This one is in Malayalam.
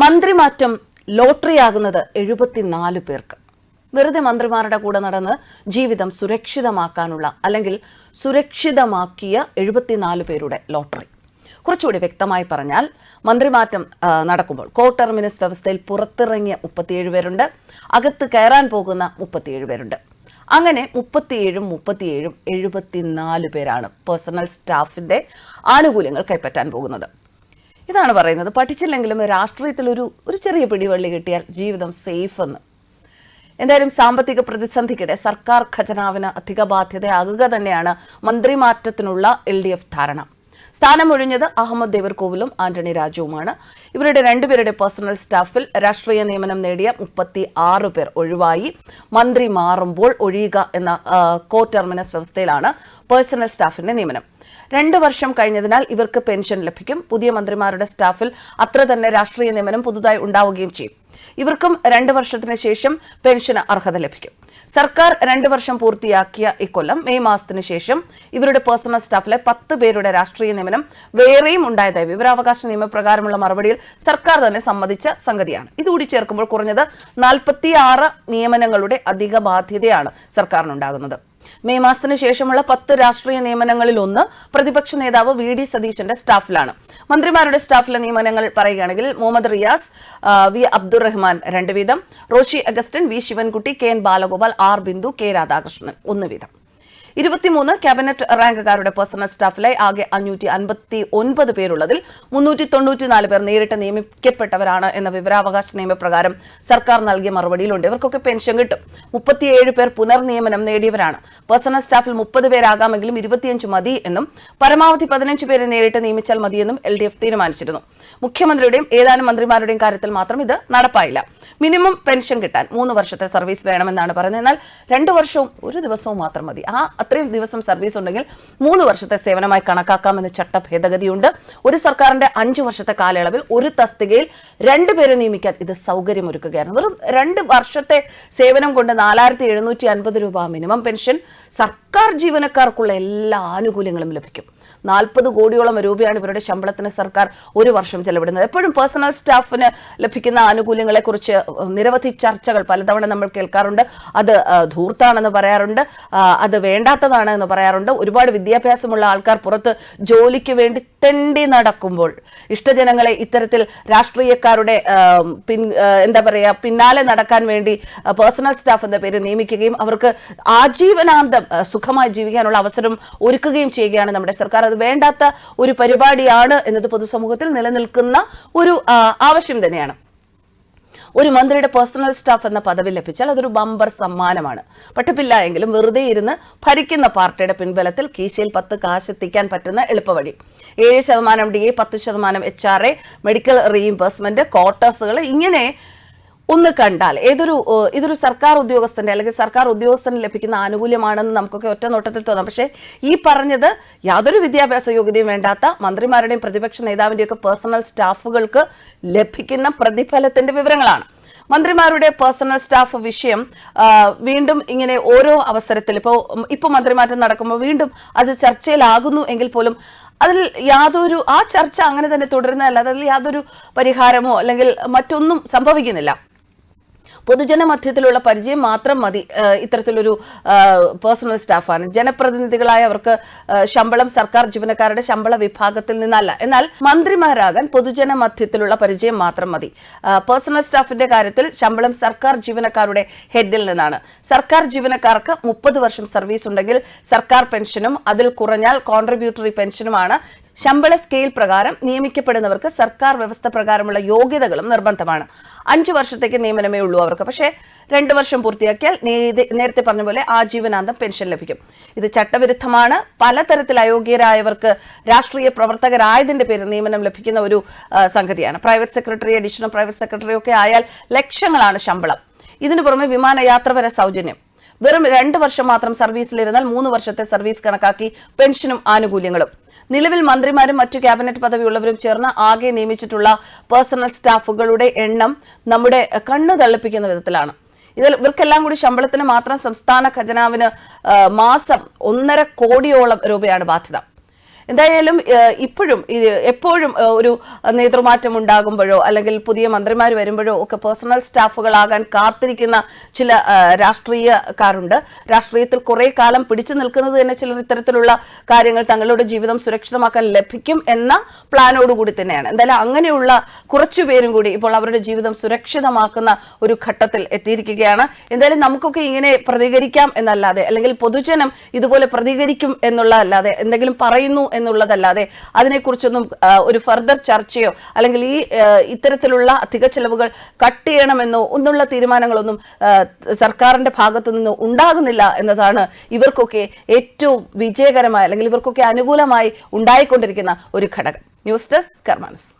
മന്ത്രിമാറ്റം ലോട്ടറിയാകുന്നത് എഴുപത്തിനാല് പേർക്ക്. വെറുതെ മന്ത്രിമാരുടെ കൂടെ നടന്ന് ജീവിതം സുരക്ഷിതമാക്കാനുള്ള അല്ലെങ്കിൽ സുരക്ഷിതമാക്കിയ എഴുപത്തിനാല് പേരുടെ ലോട്ടറി. കുറച്ചുകൂടി വ്യക്തമായി പറഞ്ഞാൽ മന്ത്രിമാറ്റം നടക്കുമ്പോൾ കോ ടെർമിനസ് വ്യവസ്ഥയിൽ പുറത്തിറങ്ങിയ മുപ്പത്തിയേഴ് പേരുണ്ട് അകത്ത് കയറാൻ പോകുന്ന മുപ്പത്തിയേഴ് പേരുണ്ട്. അങ്ങനെ മുപ്പത്തിയേഴും മുപ്പത്തിയേഴും എഴുപത്തിനാല് പേരാണ് പേഴ്സണൽ സ്റ്റാഫിന്റെ ആനുകൂല്യങ്ങൾ കൈപ്പറ്റാൻ പോകുന്നത്. ഇതാണ് പറയുന്നത്. പഠിച്ചില്ലെങ്കിലും രാഷ്ട്രീയത്തിൽ ഒരു ഒരു ചെറിയ പിടിവള്ളി കിട്ടിയാൽ ജീവിതം സേഫ് എന്ന്. എന്തായാലും സാമ്പത്തിക പ്രതിസന്ധിക്കിടെ സർക്കാർ ഖജനാവിന് അധിക ബാധ്യതയാകുക തന്നെയാണ് മന്ത്രിമാറ്റത്തിനുള്ള എൽ ഡി എഫ് ധാരണ. സ്ഥാനമൊഴിഞ്ഞത് അഹമ്മദ് ദേവർകോവിലും ആന്റണി രാജുവുമാണ്. ഇവരുടെ രണ്ടുപേരുടെ പേഴ്സണൽ സ്റ്റാഫിൽ രാഷ്ട്രീയ നിയമനം നേടിയ മുപ്പത്തി ആറ് പേർ ഒഴിവായി. മന്ത്രി മാറുമ്പോൾ ഒഴിയുക എന്ന കോ ടെർമിനസ് വ്യവസ്ഥയിലാണ് പേഴ്സണൽ സ്റ്റാഫിന്റെ നിയമനം. രണ്ട് വർഷം കഴിഞ്ഞതിനാൽ ഇവർക്ക് പെൻഷൻ ലഭിക്കും. പുതിയ മന്ത്രിമാരുടെ സ്റ്റാഫിൽ അത്ര തന്നെ രാഷ്ട്രീയ നിയമനം പുതുതായി ഉണ്ടാവുകയും ചെയ്യും. ഇവർക്കും രണ്ട് വർഷത്തിന് ശേഷം പെൻഷന് അർഹത ലഭിക്കും. സർക്കാർ രണ്ട് വർഷം പൂർത്തിയാക്കിയ ഇക്കൊല്ലം മെയ് മാസത്തിന് ശേഷം ഇവരുടെ പേഴ്സണൽ സ്റ്റാഫിലെ പത്ത് പേരുടെ രാഷ്ട്രീയ നിയമനം വേറെയും ഉണ്ടായതായി വിവരാവകാശ നിയമപ്രകാരമുള്ള മറുപടിയിൽ സർക്കാർ തന്നെ സമ്മതിച്ച സംഗതിയാണ്. ഇതുകൂടി ചേർക്കുമ്പോൾ കുറഞ്ഞത് നാൽപ്പത്തിയാറ് നിയമനങ്ങളുടെ അധിക ബാധ്യതയാണ് സർക്കാരിനുണ്ടാകുന്നത്. മെയ് മാസത്തിന് ശേഷമുള്ള പത്ത് രാഷ്ട്രീയ നിയമനങ്ങളിൽ ഒന്ന് പ്രതിപക്ഷ നേതാവ് വി ഡി സതീശന്റെ സ്റ്റാഫിലാണ്. മന്ത്രിമാരുടെ സ്റ്റാഫിലെ നിയമനങ്ങൾ പറയുകയാണെങ്കിൽ മുഹമ്മദ് റിയാസ് വി അബ്ദുറഹ്മാൻ രണ്ട് വീതം Roshy Augustine V Sivankutty K N Balagopal R Bindu K Radhakrishnan ഒന്ന് വീതം. ഇരുപത്തിമൂന്ന് ക്യാബിനറ്റ് റാങ്കുകാരുടെ പേഴ്സണൽ സ്റ്റാഫിലെ ആകെ അഞ്ഞൂറ്റി അൻപത്തി ഒൻപത് പേരുള്ളതിൽ മുന്നൂറ്റി തൊണ്ണൂറ്റിനാല് പേർ നേരിട്ട് നിയമിക്കപ്പെട്ടവരാണ് എന്ന വിവരാവകാശ നിയമപ്രകാരം സർക്കാർ നൽകിയ മറുപടിയിലുണ്ട്. ഇവർക്കൊക്കെ പെൻഷൻ കിട്ടും. മുപ്പത്തിയേഴ് പേർ പുനർനിയമനം നേടിയവരാണ്. പേഴ്സണൽ സ്റ്റാഫിൽ മുപ്പത് പേരാകാമെങ്കിലും ഇരുപത്തിയഞ്ച് മതി എന്നും പരമാവധി പതിനഞ്ച് പേരെ നേരിട്ട് നിയമിച്ചാൽ മതിയെന്നും എൽ ഡി എഫ് തീരുമാനിച്ചിരുന്നു. മുഖ്യമന്ത്രിയുടെയും ഏതാനും മന്ത്രിമാരുടെയും കാര്യത്തിൽ മാത്രം ഇത് നടപ്പായില്ല. മിനിമം പെൻഷൻ കിട്ടാൻ മൂന്ന് വർഷത്തെ സർവീസ് വേണമെന്നാണ് പറയുന്നത്. എന്നാൽ രണ്ടു വർഷവും ഒരു ദിവസവും മാത്രം മതി. ആ അത്രയും ദിവസം സർവീസ് ഉണ്ടെങ്കിൽ മൂന്ന് വർഷത്തെ സേവനമായി കണക്കാക്കാമെന്ന് ചട്ട ഭേദഗതിയുണ്ട് ഒരു സർക്കാരിന്റെ അഞ്ചു വർഷത്തെ കാലയളവിൽ ഒരു തസ്തികയിൽ രണ്ടുപേരെ നിയമിക്കാൻ ഇത് സൗകര്യമൊരുക്കുകയാണ്. വെറും രണ്ട് വർഷത്തെ സേവനം കൊണ്ട് നാലായിരത്തി എഴുന്നൂറ്റി അൻപത് രൂപ മിനിമം പെൻഷൻ സർക്കാർ ജീവനക്കാർക്കുള്ള എല്ലാ ആനുകൂല്യങ്ങളും ലഭിക്കും. നാൽപ്പത് കോടിയോളം രൂപയാണ് ഇവരുടെ ശമ്പളത്തിന് സർക്കാർ ഒരു വർഷം ചെലവിടുന്നത്. എപ്പോഴും പേഴ്സണൽ സ്റ്റാഫിന് ലഭിക്കുന്ന ആനുകൂല്യങ്ങളെ കുറിച്ച് നിരവധി ചർച്ചകൾ പലതവണ നമ്മൾ കേൾക്കാറുണ്ട്. അത് ധൂർത്താണെന്ന് പറയാറുണ്ട്. അത് വേണ്ടാത്തതാണ് എന്ന് പറയാറുണ്ട്. ഒരുപാട് വിദ്യാഭ്യാസമുള്ള ആൾക്കാർ പുറത്ത് ജോലിക്ക് വേണ്ടി തെണ്ടി നടക്കുമ്പോൾ ഇഷ്ടജനങ്ങളെ ഇത്തരത്തിൽ രാഷ്ട്രീയക്കാരുടെ പിൻ എന്താ പറയുക പിന്നാലെ നടക്കാൻ വേണ്ടി പേഴ്സണൽ സ്റ്റാഫ് എന്ന പേര് നിയമിക്കുകയും അവർക്ക് ആജീവനാന്തം സുഖമായി ജീവിക്കാനുള്ള അവസരം ഒരുക്കുകയും ചെയ്യുകയാണ് നമ്മുടെ സർക്കാർ. അത് വേണ്ടാത്ത ഒരു പരിപാടിയാണ് എന്നത് പൊതുസമൂഹത്തിൽ നിലനിൽക്കുന്ന ഒരു ആവശ്യം തന്നെയാണ്. ഒരു മന്ത്രിയുടെ പേഴ്സണൽ സ്റ്റാഫ് എന്ന പദവി ലഭിച്ചാൽ അതൊരു ബമ്പർ സമ്മാനമാണ്. പട്ടപ്പില്ല എങ്കിലും വെറുതെ ഇരുന്ന് ഭരിക്കുന്ന പാർട്ടിയുടെ പിൻബലത്തിൽ കീശയിൽ പത്ത് കാശ് എത്തിക്കാൻ പറ്റുന്ന എളുപ്പവഴി. ഏഴ് ശതമാനം ഡി എ പത്ത് ശതമാനം H R A medical reimbursement ക്വാർട്ടേഴ്സുകൾ ഇങ്ങനെ ഒന്ന് കണ്ടാൽ ഏതൊരു ഇതൊരു സർക്കാർ ഉദ്യോഗസ്ഥന്റെ അല്ലെങ്കിൽ സർക്കാർ ഉദ്യോഗസ്ഥന് ലഭിക്കുന്ന ആനുകൂല്യമാണെന്ന് നമുക്കൊക്കെ ഒറ്റ നോട്ടത്തിൽ തോന്നാം. പക്ഷേ ഈ പറഞ്ഞത് യാതൊരു വിദ്യാഭ്യാസ യോഗ്യതയും വേണ്ടാത്ത മന്ത്രിമാരുടെയും പ്രതിപക്ഷ നേതാവിന്റെയും ഒക്കെ പേഴ്സണൽ സ്റ്റാഫുകൾക്ക് ലഭിക്കുന്ന പ്രതിഫലത്തിന്റെ വിവരങ്ങളാണ്. മന്ത്രിമാരുടെ പേഴ്സണൽ സ്റ്റാഫ് വിഷയം വീണ്ടും ഇങ്ങനെ ഓരോ അവസരത്തിൽ ഇപ്പോൾ ഇപ്പോൾ മന്ത്രിമാറ്റം നടക്കുമ്പോൾ വീണ്ടും അത് ചർച്ചയിലാകുന്നു എങ്കിൽ പോലും അതിൽ യാതൊരു ആ ചർച്ച അങ്ങനെ തന്നെ തുടരുന്നതല്ല. അതിൽ യാതൊരു പരിഹാരമോ അല്ലെങ്കിൽ മറ്റൊന്നും സംഭവിക്കുന്നില്ല. പൊതുജന മധ്യത്തിലുള്ള പരിചയം മാത്രം മതി ഇത്തരത്തിലൊരു പേഴ്സണൽ സ്റ്റാഫാണ് ജനപ്രതിനിധികളായ അവർക്ക് ശമ്പളം സർക്കാർ ജീവനക്കാരുടെ ശമ്പള വിഭാഗത്തിൽ നിന്നല്ല. എന്നാൽ മന്ത്രിമാരാകാൻ പൊതുജന മധ്യത്തിലുള്ള പരിചയം മാത്രം മതി. പേഴ്സണൽ സ്റ്റാഫിന്റെ കാര്യത്തിൽ ശമ്പളം സർക്കാർ ജീവനക്കാരുടെ ഹെഡിൽ നിന്നാണ്. സർക്കാർ ജീവനക്കാർക്ക് മുപ്പത് വർഷം സർവീസ് ഉണ്ടെങ്കിൽ സർക്കാർ പെൻഷനും അതിൽ കുറഞ്ഞാൽ കോൺട്രിബ്യൂട്ടറി പെൻഷനുമാണ് ശമ്പള സ്കെയിൽ പ്രകാരം നിയമിക്കപ്പെടുന്നവർക്ക് സർക്കാർ വ്യവസ്ഥ പ്രകാരമുള്ള യോഗ്യതകളും നിർബന്ധമാണ്. അഞ്ചു വർഷത്തേക്ക് നിയമനമേ ഉള്ളൂ അവർക്ക്. പക്ഷേ രണ്ടു വർഷം പൂർത്തിയാക്കിയാൽ നേരത്തെ പറഞ്ഞ പോലെ ആജീവനാന്തം പെൻഷൻ ലഭിക്കും. ഇത് ചട്ടവിരുദ്ധമാണ്. പലതരത്തിൽ അയോഗ്യരായവർക്ക് രാഷ്ട്രീയ പ്രവർത്തകരായതിന്റെ പേരിൽ നിയമനം ലഭിക്കുന്ന ഒരു സംഗതിയാണ്. Private secretary additional private secretary ഒക്കെ ആയാൽ ലക്ഷങ്ങളാണ് ശമ്പളം. ഇതിനു പുറമെ വിമാനയാത്ര വരെ സൗജന്യം. വെറും രണ്ട് വർഷം മാത്രം സർവീസിലിരുന്നാൽ മൂന്ന് വർഷത്തെ സർവീസ് കണക്കാക്കി പെൻഷനും ആനുകൂല്യങ്ങളും. നിലവിൽ മന്ത്രിമാരും മറ്റു ക്യാബിനറ്റ് പദവിയുള്ളവരും ചേർന്ന് ആകെ നിയമിച്ചിട്ടുള്ള പേഴ്സണൽ സ്റ്റാഫുകളുടെ എണ്ണം നമ്മുടെ കണ്ണു തള്ളിപ്പിക്കുന്ന വിധത്തിലാണ്. ഇതിൽ ഇവർക്കെല്ലാം കൂടി ശമ്പളത്തിന് മാത്രം സംസ്ഥാന ഖജനാവിന് മാസം ഒന്നര കോടിയോളം രൂപയാണ് ബാധ്യത. എന്തായാലും ഇപ്പോഴും എപ്പോഴും ഒരു നേതൃമാറ്റം ഉണ്ടാകുമ്പോഴോ അല്ലെങ്കിൽ പുതിയ മന്ത്രിമാർ വരുമ്പോഴോ ഒക്കെ പേഴ്സണൽ സ്റ്റാഫുകളാകാൻ കാത്തിരിക്കുന്ന ചില രാഷ്ട്രീയക്കാരുണ്ട്. രാഷ്ട്രീയത്തിൽ കുറെ കാലം പിടിച്ചു നിൽക്കുന്നത് തന്നെ ചിലർ ഇത്തരത്തിലുള്ള കാര്യങ്ങൾ തങ്ങളുടെ ജീവിതം സുരക്ഷിതമാക്കാൻ ലഭിക്കും എന്ന പ്ലാനോടുകൂടി തന്നെയാണ്. എന്തായാലും അങ്ങനെയുള്ള കുറച്ചു പേരും കൂടി ഇപ്പോൾ അവരുടെ ജീവിതം സുരക്ഷിതമാക്കുന്ന ഒരു ഘട്ടത്തിൽ എത്തിയിരിക്കുകയാണ്. എന്തായാലും നമുക്കൊക്കെ ഇങ്ങനെ പ്രതികരിക്കാം എന്നല്ലാതെ അല്ലെങ്കിൽ പൊതുജനം ഇതുപോലെ പ്രതികരിക്കും എന്നുള്ളതല്ലാതെ എന്തെങ്കിലും പറയുന്നു എന്നുള്ളതല്ലാതെ അതിനെക്കുറിച്ചൊന്നും ഒരു ഫർദർ ചർച്ചയോ അല്ലെങ്കിൽ ഈ ഇത്തരത്തിലുള്ള അധിക ചെലവുകൾ കട്ട് ചെയ്യണമെന്നോ ഒന്നുള്ള തീരുമാനങ്ങളൊന്നും സർക്കാരിന്റെ ഭാഗത്തു നിന്ന് ഉണ്ടാകുന്നില്ല എന്നതാണ് ഇവർക്കൊക്കെ ഏറ്റവും വിജയകരമായ അല്ലെങ്കിൽ ഇവർക്കൊക്കെ അനുകൂലമായി ഉണ്ടായിക്കൊണ്ടിരിക്കുന്ന ഒരു ഘടകം. News desk കർമാനുസ്.